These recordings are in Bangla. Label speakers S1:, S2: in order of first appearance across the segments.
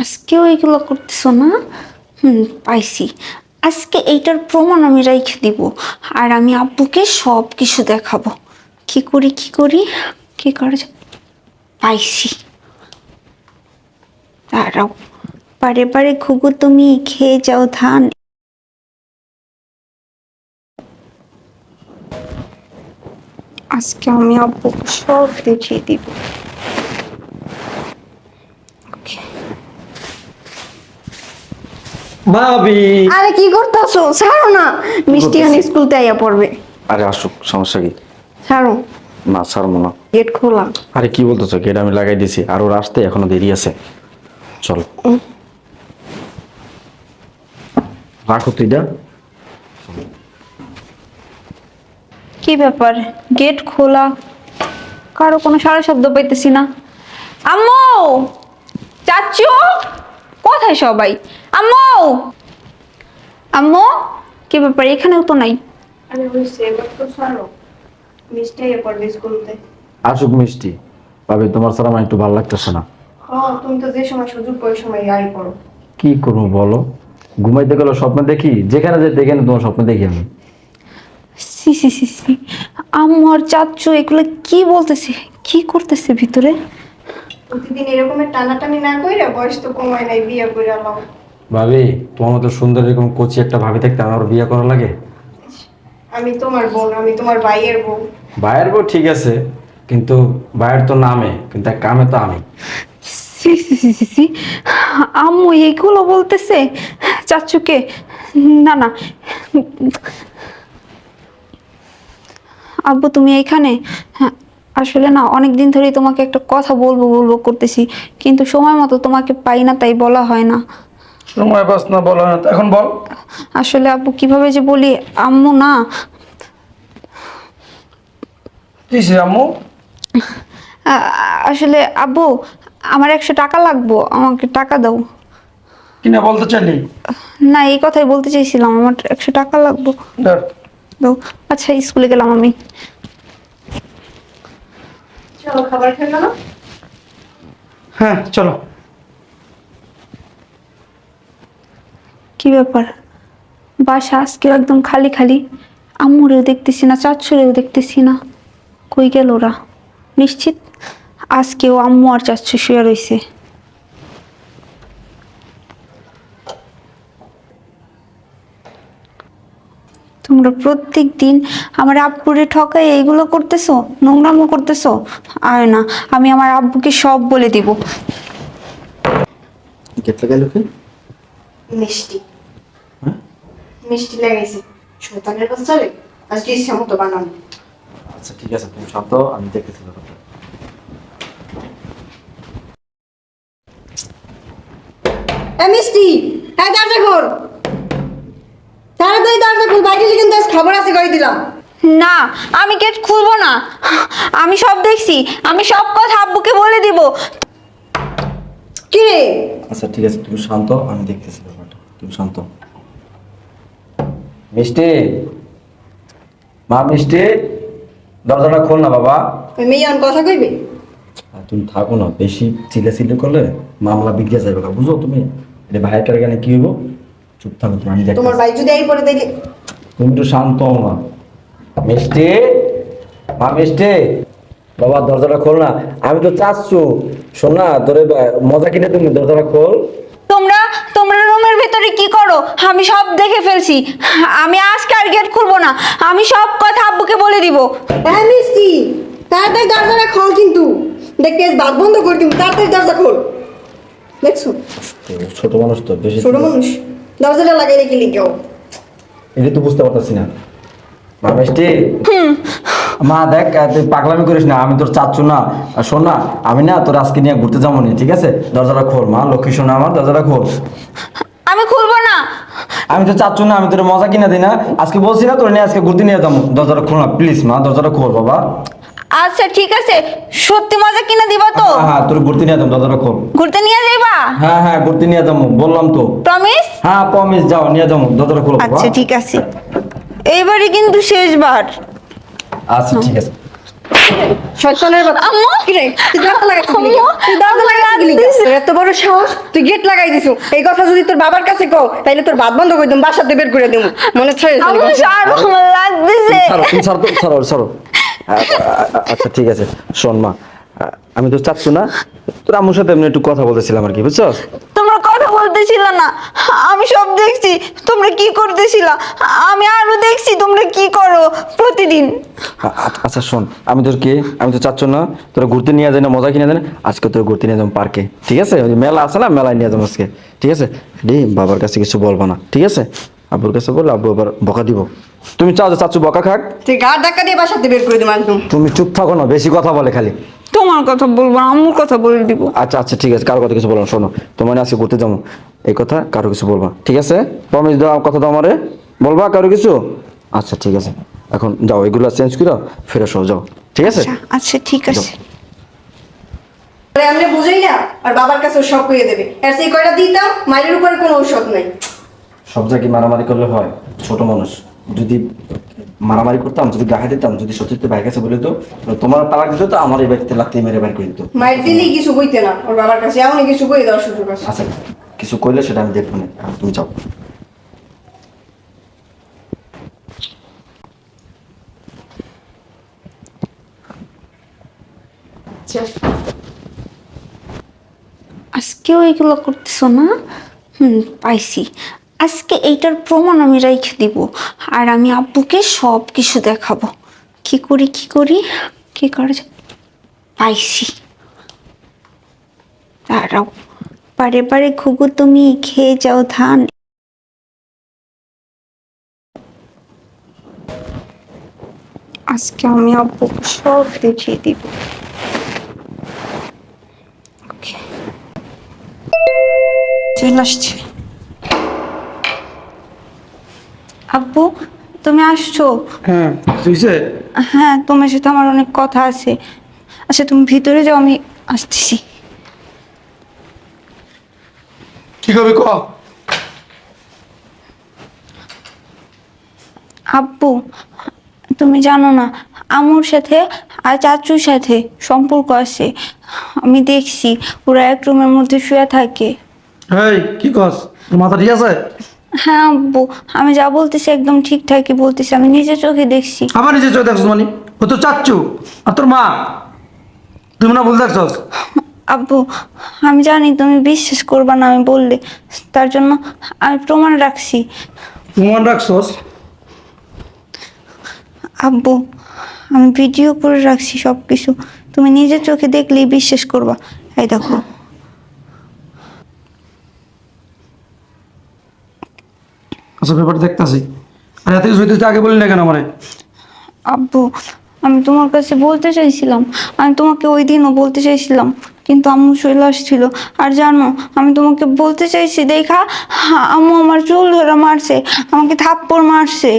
S1: আজকেও এগুলো করতেছো না? হুম, পাইছি। আজকে এইটার প্রমাণ আমি রেখে দিব, আর আমি আব্বুকে সব কিছু দেখাবো। কি করি কি করি? কি করা যায়? পাইছি। দাঁড়াও। পারে পারে ঘুঘু তুমি খেয়ে যাও ধান। আজকে আমি আব্বুকে সব দেখিয়ে দিব।
S2: ভাবি।
S1: আরে কি করতেছো? ছাড়ো না। মিষ্টি এখন স্কুল আইয়া পড়বে।
S2: আরে আসুক সমস্যা কি?
S1: ছাড়ো।
S2: না ছাড়বো না।
S1: গেট খোলা।
S2: আরে কি বলতেছো? গেট আমি লাগাই দিছি। আর ওর আসতে এখনও দেরি আছে। চল। রাখো তুই দা
S1: কি ব্যাপার? গেট খোলা। কারও কোনো সারা শব্দ পাইতেছি না। আম্মু! চাচু কোথায় সবাই। আম্মু! আম্মু কি ব্যাপার? এখানেও তো নাই।
S3: আরে তো মিষ্টি স্কুলতে
S2: আসুক মিষ্টি। ভাবি তোমার ছাড়া আমার একটু ভালো লাগতেছে না।
S3: হ্যাঁ তুমি তো যে সময় সুযোগ পাই সময় আই পড়ো
S2: কি করব বলো? ঘুমাইতে গেলে স্বপ্নে দেখি? যেখানে যে দেখেন তোমার স্বপ্নে দেখি আমি।
S1: সি সি সি সি আম্মু আর চাচু এগুলো কি বলতেছে? কি করতেছে ভিতরে?
S3: প্রতিদিন এরকমের টানাটানি না কইরা বয়স তো কমায় নাই বিয়ে করে আলাম
S2: ভাবি তোমার মতো সুন্দর এরকম কোচি একটা ভাবি থাকতে আমার বিয়ে করা লাগে?
S3: আমি তোমার বোন আমি তোমার ভাইয়ের বোন
S2: ভাইয়ের বউ ঠিক আছে কিন্তু ভাইয়ের তো নামে কিন্তু এক কামে তো আমি।
S1: সি সি সি সি আম্মু এইগুলো বলতেছে? চাচুকে? না না। আব্বু তুমি এইখানে হ্যাঁ, আসলে না অনেক দিন ধরেই তোমাকে একটা কথা বলব বলব করতেছি কিন্তু সময় মতো তোমাকে পাই না তাই বলা হয় না।
S2: সময় বাস না বলো না। এখন বল।
S1: আসলে আব্বু কীভাবে যে বলি আম্মু না।
S2: কিসে আম্মু?
S1: আ- আসলে আব্বু আমার একশো টাকা লাগবো আমাকে টাকা দাও।
S2: কিনা বলতে চাইলি?
S1: না এই কথাই বলতে চাইছিলাম আমার একশো টাকা লাগবো। দাও। আচ্ছা স্কুলে গেলাম আমি।
S3: চলো খাবার খেয়ে না
S2: হ্যাঁ চলো।
S1: কি ব্যাপার? বাসা আজকে একদম খালি খালি। আম্মুরেও দেখতেছি না চাচ্ছুরেও দেখতেছি না। কই গেল ওরা? নিশ্চিত? আজকেও আম্মু আর চাচ্ছু শুয়ে রয়েছে তোমরা প্রত্যেক দিন আমার আব্বুরে ঠকাই এইগুলো করতেছো নোংরামো করতেছো? আর না আমি আমার আব্বুকে সব বলে দিব।
S2: গেট লাগাইল কি?
S3: মিষ্টি।
S2: হ্যাঁ?
S3: মিষ্টি লাগাইছি আজকে ইচ্ছা মতো বানানো
S2: আচ্ছা ঠিক আছে তুমি শব্দ আমি দেখতেছি ব্যাপারটা।
S3: এ মিষ্টি হ্যাঁ দরজা খোল। তাড়াতাড়ি দরজা খোল বাইরে কিন্তু আজ খবর আছে কই দিলাম।
S1: না আমি গেট খুলবো না। আমি সব দেখছি। আমি সব কথা আব্বুকে বলে দিব।
S3: কি রে?
S2: আচ্ছা ঠিক আছে তুমি শান্ত আমি দেখতেছি ব্যাপারটা। তুমি শান্ত। মিষ্টি? মা মিষ্টি? দরজাটা খোল না বাবা।
S3: ওই মেয়ে কথা কইবে?
S2: আর তুমি থাকো না বেশি চিল্লাচিল্লি করলে মামলা বিগড়ে যাবে না বুঝো তুমি? এটা ভাইটার গানে কি হইব? চুপ থাকো তুমি আমি
S3: তোমার ভাই যদি এই পরে দেখে
S2: তুমি একটু শান্ত হও না। মিষ্টি? মা মিষ্টি? বাবা দরজাটা খোল না। আমি তো চাচ্ছু। শোন না তোরে মজা কিনে তুমি দরজাটা খোল।
S1: তোমরা তোমরা রুমের ভিতরে কি করো? আমি সব দেখে ফেলছি। আমি আজকে আর গেট খুলবো না। আমি সব কথা আব্বুকে বলে দিব।
S3: হ্যাঁ মিষ্টি। তাড়াতাড়ি দরজাটা খোল কিন্তু। দেখতে বাদ বন্ধ করে দিবি তাড়াতাড়ি দরজা খোল। দেখছ?
S2: ছোট মানুষ তো বেশি
S3: ছোট মানুষ। দরজাটা লাগাই রেখে লিখেও
S2: এটা তো বুঝতে পারতেছি না। মা মিষ্টি মা দেখ তুই পাগলামি করিস না আমি তোর চাচ্ছু না। আর শোন না আমি না তোর আজকে নিয়ে ঘুরতে যাব নি ঠিক আছে? দরজাটা খোল মা লক্ষ্মী শোনা আমার দরজাটা খোল।
S1: আমি খুলবো না।
S2: আমি তো চাচ্ছু না আমি তোর মজা কিনে দিই না। আজকে বলছি না তোর নিয়ে আজকে ঘুরতে নিয়ে যাব। দরজাটা খোল না প্লিজ মা দরজাটা খোল বাবা।
S1: আচ্ছা ঠিক আছে। সত্যি মজা কিনে দিবা তো?
S2: হ্যাঁ তোর ঘুরতে নিয়ে যাব দরজাটা খোল
S1: ঘুরতে নিয়ে যাইবা?
S2: হ্যাঁ হ্যাঁ ঘুরতে নিয়ে যাব বললাম তো।
S1: প্রমিস
S2: হ্যাঁ প্রমিস যাও নিয়ে যাব খোলো বাবা
S1: আচ্ছা ঠিক আছে। এইবারে কিন্তু শেষবার।
S2: আচ্ছা ঠিক আছে।
S3: শয়তানের বাচ্চা
S1: আম্মু!
S3: কি রে তুই দরজা লাগাইছিস
S1: আম্মু!
S3: তুই দরজা লাগাইছিস কি লিগা?
S1: দিছে।
S3: তোর এত বড় সাহস? তুই গেট লাগাই দিছু। এই কথা যদি তোর বাবার কাছে কও তাইলে তোর ভাত বন্ধ করে দিম বাসাতে বের করে দিম। মনে ছয়
S1: আম্মু সার লাগতেছে।
S2: ছাড়ো ছাড়ো ছাড়ো ছাড়ো। আ- আ- আ- আচ্ছা ঠিক আছে। শোন মা আমি তো চাচ্ছু না তোর আম্মুর সাথে এমনি একটু কথা বলতেছিলাম আর কি বুঝছ?
S1: তোমরা কথা বলতেছিল না আমি সব দেখছি তোমরা কি করতেছিল? আমি আরও দেখছি তোমরা কি করো প্রতিদিন।
S2: আচ্ছা শোন আমি তোর কে আমি তো চাচ্ছ না তোরা ঘুরতে নিয়ে যায় না মজা কিনে দেয় না আজকে তোর ঘুরতে নিয়ে যাব পার্কে ঠিক আছে? ওই মেলা আছে না মেলায় নিয়ে যাব আজকে ঠিক আছে? রে বাবার কাছে কিছু বলব না ঠিক আছে? আব্বুর কাছে বললে আব্বু আবার বকা দিব। তুমি চাও যে চাচ্ছু বকা খাক?
S3: তুই গাড় ধাক্কা দিয়ে বাসাতে বের করে দিম একদম
S2: তুমি চুপ থাকো না বেশি কথা বলে খালি।
S1: তোমার কথা বলব আম্মুর কথা বলে দিব।
S2: আচ্ছা আচ্ছা ঠিক আছে কারও কথা কিছু বলব না, শোনো। তোমার আজকে ঘুরতে যাব। এই কথা কারও কিছু বলবা ঠিক আছে? প্রমিস দাও কথা দাও আমারে। বলবা কারও কিছু? আচ্ছা ঠিক আছে। এখন যাও এগুলো চেঞ্জ করো ফিরে সব যাও ঠিক আছে?
S1: আচ্ছা, আচ্ছা ঠিক আছে।
S3: আরে আমি বুঝাই না আর বাবার কাছে সব কইয়ে দেবে। আর সেই কয়টা দিতাম মায়ের উপরে কোনো ঔষধ নাই।
S2: সব জায়গায় মারামারি করলে হয় ছোট মানুষ। যদি মারামারি করতাম যদি গায়ে দিতাম যদি সত্যি বাইক কাছে বলে তো তোমার তালাক দিত তো আমার এই বাড়িতে লাগতে মেরে বাড়ি করে দিত।
S3: মায়ের দিলেই কিছু কইতে না ওর বাবার কাছে এমনই কিছু কই দেওয়ার সুযোগ আছে।
S2: আচ্ছা কিছু করলে সেটা আমি দেখব না তুমি যাও।
S1: আজকেও এগুলো করতেছো না? হুম পাইছি। আজকে এইটার প্রমাণ আমি রেখে দিব। আর আমি আব্বুকে সব কিছু দেখাবো। কি করি কি করি? কি করা যায়? পাইছি। দাঁড়াও। পারে পারে ঘুঘু তুমি খেয়ে যাও ধান। আজকে আমি আব্বুকে সব দেখিয়ে দিব। চলে আসছে। আব্বু তুমি আসছো?
S4: হ্যাঁ তুইছে
S1: হ্যাঁ তোমার সাথে আমার অনেক কথা আছে। আচ্ছা তুমি ভিতরে যাও আমি আসতেছি
S4: কি করবি ক?
S1: আব্বু তুমি জানো না আমুর সাথে আর চাচুর সাথে সম্পর্ক আছে। আমি দেখছি ওরা এক রুমের মধ্যে শুয়ে থাকে।
S4: এই কি কস মাথা ঠিক আছে?
S1: হ্যাঁ আব্বু আমি যা বলতেছি একদম ঠিকঠাকই বলতেছি আমি নিজে চোখে দেখছি।
S4: আবার নিজে চোখ দেখছ মানে? ও তো চাচ্ছু আর তোর মা? তুমি না ভুল দেখছস
S1: আব্বু আমি জানি তুমি বিশ্বাস করবে না আমি বললে তার জন্য আমি প্রমাণ রাখছি।
S4: প্রমাণ রাখছস?
S1: আব্বু আমি ভিডিও করে রাখছি সব কিছু তুমি নিজের চোখে দেখলেই বিশ্বাস করবা। এই দেখো।
S4: আচ্ছা ব্যাপারটা দেখতাছি। আর এত কিছু হইতেছে আগে বলি না কেন মানে
S1: আব্বু আমি তোমার কাছে বলতে চাইছিলাম। আমি তোমাকে ওই দিনও বলতে চাইছিলাম কিন্তু আম্মু চলে আসছিল। আর জানো আমি তোমাকে বলতে চাইছি দেখা আম্মু আমার চুল ধরে মারছে আমাকে থাপ্পড় মারছে।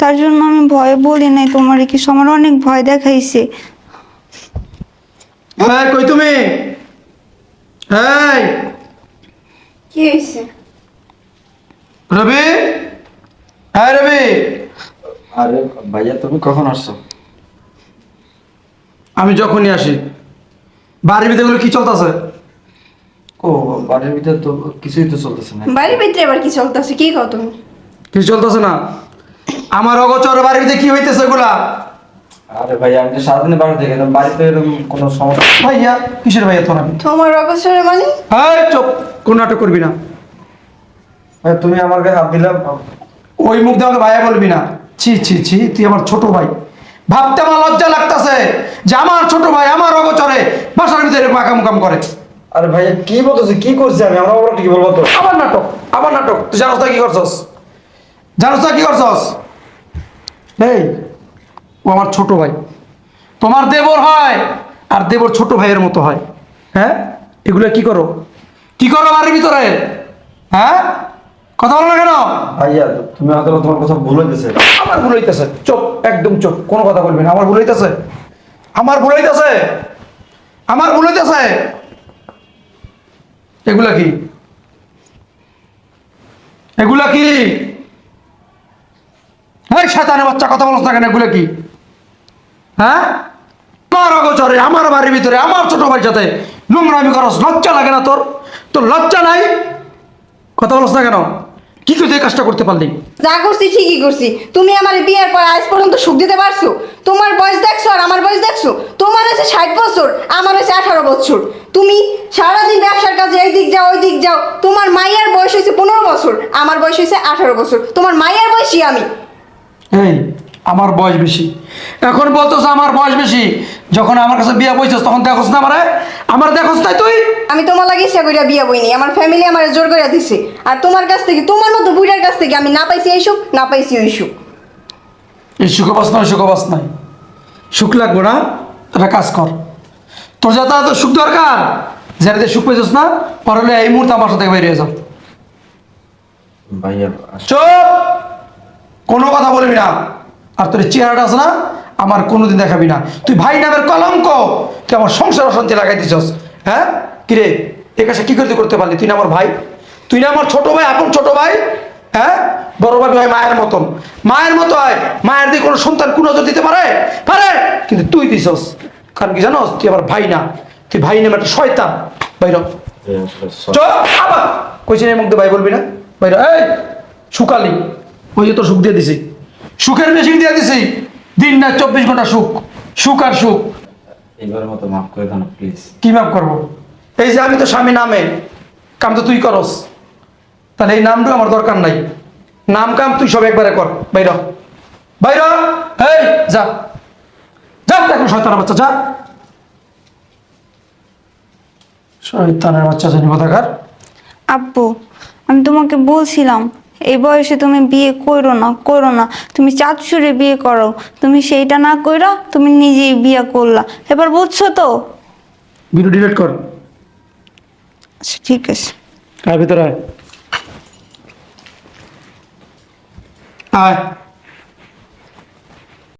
S1: তার জন্য আমি ভয়ে বলি নাই তোমার কি আমার অনেক ভয় দেখাইছে।
S4: হ্যাঁ কই তুমি? এই!
S3: কি হয়েছে
S4: রবি? হ্যাঁ রবি?
S2: আরে ভাইয়া তুমি কখন আসছো?
S4: আমি যখনই আসি। বাড়ির ভিতরে এগুলো কি চলতেছে?
S2: ও বাড়ির ভিতরে তো কিছুই তো চলতেছে না।
S3: বাড়ির ভিতরে আবার কি চলতেছে? কি কও তুমি?
S4: কিছু চলতেছে না? আমার অগোচর বাড়ির ভিতরে কি হইতেছে এগুলা?
S2: আরে ভাইয়া আমি তো সারাদিনে বাড়ি থেকে এলাম। বাড়িতে এরকম কোনো সমস্যা
S4: ভাইয়া কিসের ভাইয়া আমি
S3: তোমার অবসরে মানে?
S4: হ্যাঁ চুপ কোন নাটক করবি না।
S2: তুমি আমার গায়ে হাত দিলে
S4: ওই মুখ দিয়ে আমাকে ভাইয়া বলবি না। ছি ছি ছি তুই আমার ছোট ভাই। ভাবতে আমার লজ্জা লাগতাছে যে আমার ছোট ভাই আমার অগোচরে বাসার ভিতরে এরকম আকাম কাম করে।
S2: আরে ভাইয়া কি বলতেছে? কি করছি আমি? আমার ওরা কি বলব তো?
S4: আবার নাটক আবার নাটক। তুই জানোস না কি করছস? জানোস না কি করছস? এই ও আমার ছোট ভাই। তোমার দেবর হয় আর দেবর ছোট ভাইয়ের মতো হয়। হ্যাঁ? এগুলো কি করো? কি করো বাড়ির ভিতরে? হ্যাঁ? কথা বলো না কেন?
S2: ভাইয়া তুমি হয়তো তোমার কথা ভুল হইতেছে।
S4: আমার ভুল হইতেছে। চুপ একদম চুপ কোনো কথা বলবি না। আমার ভুল হইতেছে। আমার ভুল হইতেছে। আমার ভুল হইতেছে। এগুলা কি? এগুলা কি? এই শয়তানের বাচ্চা কথা বলছ না কেন? এগুলা কি? হ্যাঁ? আমার অগোচরে আমার বাড়ির ভিতরে আমার ছোট ভাই সাথে নোংরামি করস লজ্জা লাগে না তোর? তোর লজ্জা নাই? কথা বলছ না কেন? কি তুই এই কাজটা করতে পারলি?
S3: যা করছি ঠিকই করছি। তুমি আমার বিয়ের পর আজ পর্যন্ত সুখ দিতে পারছ? তোমার বয়স দেখছ আর আমার বয়স দেখছ? তোমার হচ্ছে ষাট বছর আমার হচ্ছে আঠারো বছর। তুমি সারাদিন ব্যবসার কাজে এই দিক যাও ওই দিক যাও। তোমার মাইয়ার বয়স হয়েছে পনেরো বছর আমার বয়স হয়েছে আঠারো বছর। তোমার মাইয়ার বয়সী আমি।
S4: এই আমার বয়স বেশি। এখন বলতেছ আমার বয়স বেশি। যখন আমার কাছে বিয়ে বইছস তখন দেখোস না আমারে? আমার দেখোস তাই তুই?
S3: আমি তোমার লাগে ইচ্ছা করিয়া বিয়া বইনি। আমার ফ্যামিলি আমার জোর করিয়া দিছে। আর তোমার কাছ থেকে তোমার মতো বুড়ার কাছ থেকে আমি না পাইছি এই সুখ না পাইছি ওই সুখ।
S4: এই সুখবাস নয় সুখবাস নাই। সুখ লাগবে না? একটা কাজ কর। তোর যাতে এত সুখ দরকার। যারা সুখ পেয়েছিস না পরলে এই মুহূর্তে আমার সাথে বেরিয়ে যাও
S2: ভাইয়া
S4: চুপ! কোনো কথা বলবি না। আর তোর চেহারাটা আছে না, আমার কোনোদিন দেখাবি না। তুই ভাই নামের কলঙ্ক। তুই আমার সংসার অশান্তি লাগাই দিছস হ্যাঁ কিরে এ কাছে কি করতে করতে পারলি? তুই না আমার ভাই? তুই না আমার ছোট ভাই, আপন ছোট ভাই? হ্যাঁ? বড় ভাই ভাই মায়ের মতন। মায়ের মতো হয়। মায়ের দিয়ে কোনো সন্তান কোন নজর দিতে পারে? পারে। কিন্তু তুই দিছস। কারণ কি জানোস? তুই আমার ভাই না। তুই ভাই নামে একটা শয়তান। বাইর চল আবার। কইছি না ভাই বলবি না? বাইরে এই সুকালি ওই যে তোর সুখ দিয়ে দিছি। সুখের মেশিন দিয়ে দিছি। দিন না চব্বিশ ঘণ্টা সুখ। সুখ আর সুখ।
S2: এইবারের মতো মাফ করে দেন প্লিজ
S4: কি মাপ করব? এই যে আমি তো স্বামী নামে কাম তো তুই করস। তাহলে এই নামটা আমার দরকার নাই। নাম কাম তুই সব একবারে কর। বাইর বাইর এই যা। যা দেখো শয়তানের বাচ্চা যা। শয়তানের বাচ্চা জানি কথাকার।
S1: আব্বু আমি তোমাকে বলছিলাম এই বয়সে তুমি বিয়ে করো না করো না। তুমি চাঁদসুরে বিয়ে করো। তুমি সেইটা না কইরা তুমি নিজেই বিয়ে করলা। এবার বুঝছ তো?
S4: ভিডিও ডিলিট কর।
S1: আচ্ছা ঠিক আছে।
S4: আয় ভিতরে আয়। আয়।